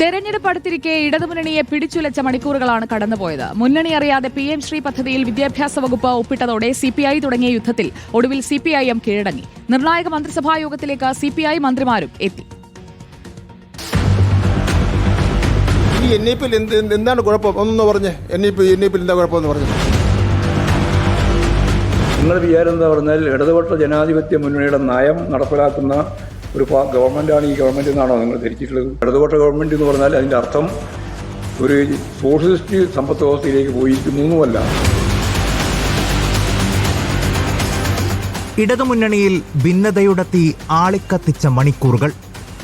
തെരഞ്ഞെടുപ്പ് അടുത്തിരിക്കെ ഇടതുമുന്നണിയെ പിടിച്ചുലച്ച മണിക്കൂറുകളാണ് കടന്നുപോയത്. മുന്നണി അറിയാതെ പി എം ശ്രീ പദ്ധതിയിൽ വിദ്യാഭ്യാസ വകുപ്പ് ഒപ്പിട്ടതോടെ സിപിഐ തുടങ്ങിയ യുദ്ധത്തിൽ ഒടുവിൽ സിപിഐഎം കീഴടങ്ങി. നിർണായക മന്ത്രിസഭാ യോഗത്തിലേക്ക് മന്ത്രിമാരും എത്തി. എൻ ഇ പിയിൽ എന്ത് എന്ത് എന്താണ് കുഴപ്പം? ഒന്നൊന്ന് പറഞ്ഞേ. N E P N E പിയിൽ എന്താ കുഴപ്പമെന്ന് പറഞ്ഞു. നിങ്ങൾ വിചാരം എന്താ പറഞ്ഞാൽ ഇടതുപക്ഷ ജനാധിപത്യ മുന്നണിയുടെ നയം നടപ്പിലാക്കുന്ന ഒരു ഗവൺമെന്റാണ് ഈ ഗവൺമെന്റ് എന്നാണോ നിങ്ങൾ ധരിച്ചിട്ടുള്ളത്? ഇടതുപക്ഷ ഗവൺമെന്റ് എന്ന് പറഞ്ഞാൽ അതിന്റെ അർത്ഥം ഒരു സോഷ്യലിസ്റ്റ് സമ്പത്ത് വ്യവസ്ഥയിലേക്ക് പോയിരിക്കുന്നു എന്നുമല്ല ഇടതുമുന്നണിയിൽ ഭിന്നതയുടെ തീ ആളിക്കത്തിച്ച മണിക്കൂറുകൾ.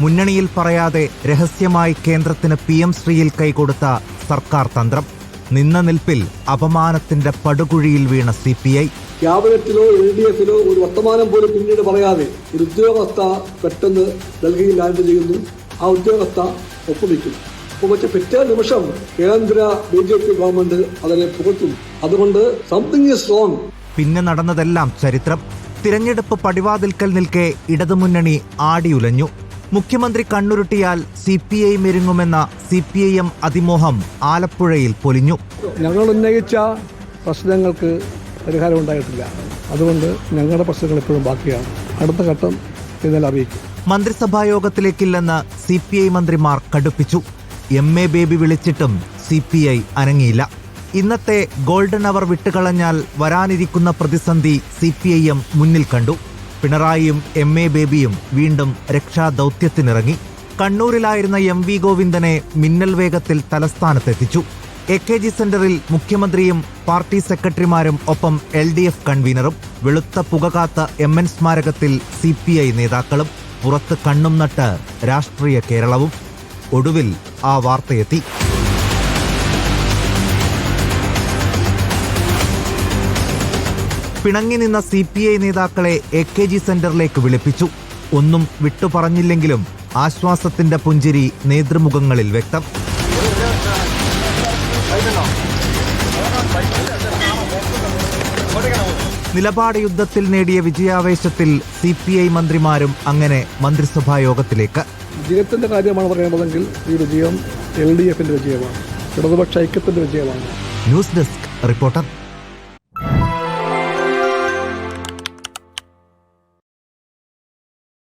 മുന്നണിയിൽ പറയാതെ രഹസ്യമായി കേന്ദ്രത്തിന് പി എം ശ്രീയിൽ കൈകൊടുത്ത സർക്കാർ തന്ത്രം. നിന്ന നിൽപ്പിൽ അപമാനത്തിന്റെ പടുകുഴിയിൽ വീണ സി പി ഐ. ക്യാബിനറ്റിലോ എൽ ഡി എഫിലോ ഒരു വർത്തമാനം പോലും പിന്നീട് പറയാതെ ഒരു ഉദ്യോഗസ്ഥ പെട്ടെന്ന് ഡൽഹിയിൽ ലാൻഡ് ചെയ്യുന്നു. ആ ഉദ്യോഗസ്ഥ ഒപ്പുവെക്കുന്നു. ഒപ്പുവെച്ച പിറ്റേ നിമിഷം കേന്ദ്ര ബി ജെ പി ഗവൺമെന്റ് അതിനെ പുകഴ്ത്തും അതുകൊണ്ട് സംതിങ് ഈസ് റോങ് പിന്നെ നടന്നതെല്ലാം ചരിത്രം. തിരഞ്ഞെടുപ്പ് പടിവാതിൽക്കൽ നിൽക്കെ ഇടതുമുന്നണി ആടിയുലഞ്ഞു. മുഖ്യമന്ത്രി കണ്ണുരുട്ടിയാൽ സി പി ഐ മെരുങ്ങുമെന്ന സി പി ഐ എം അതിമോഹം ആലപ്പുഴയിൽ പൊലിഞ്ഞു. ഞങ്ങൾ ഉന്നയിച്ച പ്രശ്നങ്ങൾക്ക് പരിഹാരം ഉണ്ടായിട്ടില്ല. അതുകൊണ്ട് ഞങ്ങളുടെ പ്രശ്നങ്ങൾ ഇപ്പോഴും ബാക്കിയാണ്. അടുത്ത ഘട്ടം ഇന്നലെ അറിയിക്കും. മന്ത്രിസഭാ യോഗത്തിലേക്കില്ലെന്ന് സി പി ഐ മന്ത്രിമാർ കടുപ്പിച്ചു. എം എ ബേബി വിളിച്ചിട്ടും സി പി ഐ അനങ്ങിയില്ല. ഇന്നത്തെ ഗോൾഡൻ അവർ വിട്ടുകളഞ്ഞാൽ വരാനിരിക്കുന്ന പ്രതിസന്ധി സി പി ഐ എം മുന്നിൽ കണ്ടു. പിണറായിയും എം എ ബേബിയും വീണ്ടും രക്ഷാദൗത്യത്തിനിറങ്ങി. കണ്ണൂരിലായിരുന്ന എം വി ഗോവിന്ദനെ മിന്നൽ വേഗത്തിൽ തലസ്ഥാനത്തെത്തിച്ചു. എ കെ ജി സെന്ററിൽ മുഖ്യമന്ത്രിയും പാർട്ടി സെക്രട്ടറിമാരും ഒപ്പം എൽ ഡി എഫ് കൺവീനറും വെളുത്ത പുകകാത്ത എം എൻ സ്മാരകത്തിൽ സി പി ഐ നേതാക്കളും പുറത്ത് കണ്ണും നട്ട് രാഷ്ട്രീയ കേരളവും. ഒടുവിൽ ആ വാർത്തയെത്തി. പിണങ്ങി നിന്ന സി പി ഐ നേതാക്കളെ എ കെ ജി സെന്ററിലേക്ക് വിളിപ്പിച്ചു. ഒന്നും വിട്ടുപറഞ്ഞില്ലെങ്കിലും ആശ്വാസത്തിന്റെ പുഞ്ചിരി നേതൃമുഖങ്ങളിൽ വ്യക്തം. നിലപാട് യുദ്ധത്തിൽ നേടിയ വിജയാവേശത്തിൽ സി പി ഐ മന്ത്രിമാരും അങ്ങനെ മന്ത്രിസഭാ യോഗത്തിലേക്ക് വിജയത്തിന്റെ കാര്യമാണ് പറയേണ്ടതെങ്കിൽ ഈ വിജയം എൽ ഡി എഫിന്റെ വിജയമാണ്. ഇടതുപക്ഷ ഐക്യത്തിന്റെ വിജയമാണ്. News desk reporter.